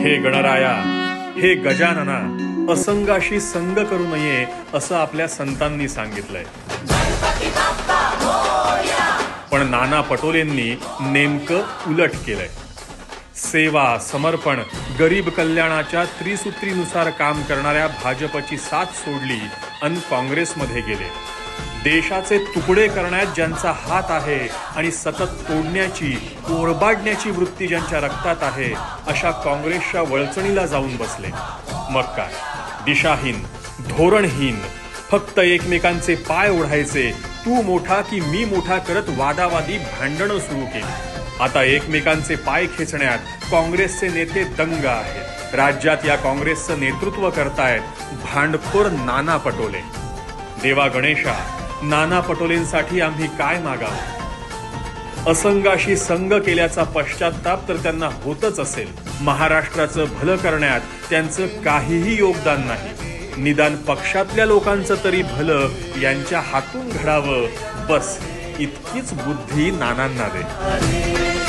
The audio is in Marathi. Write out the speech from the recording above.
हे गणराया हे गजानना असंगाशी संग करू नये असं आपल्या संतांनी सांगितलंय. पण नाना पटोलेंनी नेमकं उलट केलंय. सेवा समर्पण गरीब कल्याणाच्या त्रिसूत्रीनुसार काम करणाऱ्या भाजपची साथ सोडली आणि काँग्रेसमध्ये गेले. देशाचे तुकडे करण्यात ज्यांचा हात आहे आणि सतत तोडण्याची ओरबाडण्याची वृत्ती ज्यांच्या रक्तात आहे अशा काँग्रेसच्या वळचणीला जाऊन बसले. मग काय? दिशाहीन धोरणहीन फक्त एकमेकांचे पाय ओढायचे तू मोठा की मी मोठा करत वादावादी भांडणं सुरू केली. आता एकमेकांचे पाय खेचण्यात काँग्रेसचे नेते दंग आहेत. राज्यात या काँग्रेसचं नेतृत्व करतायत भांडखोर नाना पटोले. देवा गणेशा नाना पटोलेंसाठी आम्ही काय मागावं? असंगाशी संग केल्याचा पश्चाताप तर त्यांना होतच असेल. महाराष्ट्राचं भलं करण्यात त्यांचं काहीही योगदान नाही. निदान पक्षातल्या लोकांचं तरी भलं यांच्या हातून घडावं. बस इतकीच बुद्धी नानांना दे.